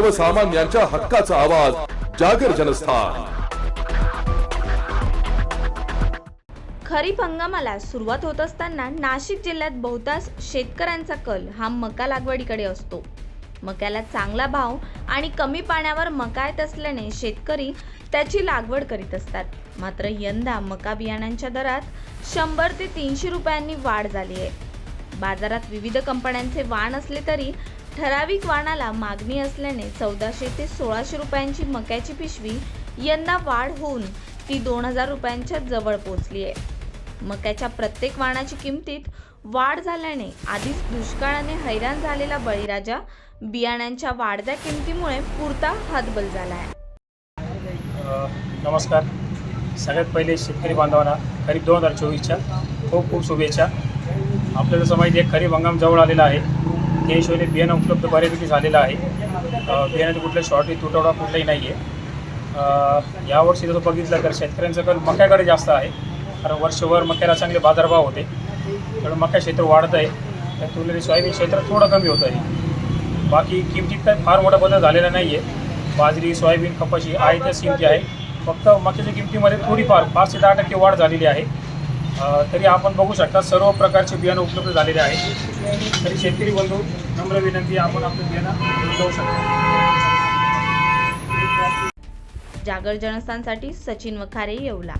सर्वसामान्यांच्या हक्काचा आवाज जागर जनस्थान. खरीप हंगामाला सुरुवात होत असताना नाशिक जिल्ह्यात बहुतांश शेतकऱ्यांचा कल हा मका लागवडीकडे असतो. मक्याला चांगला भाव आणि कमी पाण्यावर मका येत असल्याने शेतकरी त्याची लागवड करीत असतात. मात्र यंदा मका बियाण्यांच्या दरात शंभर ते तीनशे रुपयांनी वाढ झाली आहे. बाजारात विविध कंपन्यांचे वाण असले तरी ठराविक वाणाला मागणी असल्याने चौदाशे ते सोळाशे रुपयांची मक्याची पिशवी यंदा वाढ होऊन ती दोन हजार रुपयांच्या जवळ पोहोचली आहे. मक्याच्या प्रत्येक वाणाची किमतीत वाढ झाल्याने आधीच दुष्काळाने हैराण झालेला बळीराजा बियाण्यांच्या वाढत्या किमतीमुळे पुरता हतबल झाला आहे. नमस्कार. सगळ्यात पहिले शेतकरी बांधवांना खरीप दोन हजार चोवीसच्या खूप खूप शुभेच्छा. आपल्याला जसं माहिती आहे खरीप हंगाम जवळ आलेला आहे. त्या हिशोबाने बियाणं उपलब्ध बऱ्यापैकी झालेलं आहे. अ, बियाण्याचं कुठलं शॉर्टेज तुटवडा कुठलाही नाही आहे यावर्षी जसं बघितलं तर शेतकऱ्यांचं कल मक्याकडे जास्त आहे. कारण वर्षभर मक्याला चांगले बाजारभाव होते. त्यामुळे मक्या क्षेत्र वाढत आहे त्या तुलनेने सोयाबीन क्षेत्र थोडं कमी होत आहे बाकी किमतीत काही फार मोठा बदल झालेला नाही आहे बाजरी सोयाबीन कपाशी आहे त्याच किमती आहे. फक्त मक्याच्या किमतीमध्ये थोडीफार पाच ते दहा टक्के वाढ झालेली आहे. तरी आपण बघू शकता सर्व प्रकारचे बियाणं उपलब्ध झालेले आहे तरी शेतकरी बंधू नम्र विनंती आपण आपलं बियाणं जाऊ शकतो. जागर जनस्थानसाठी सचिन वखारे येवला.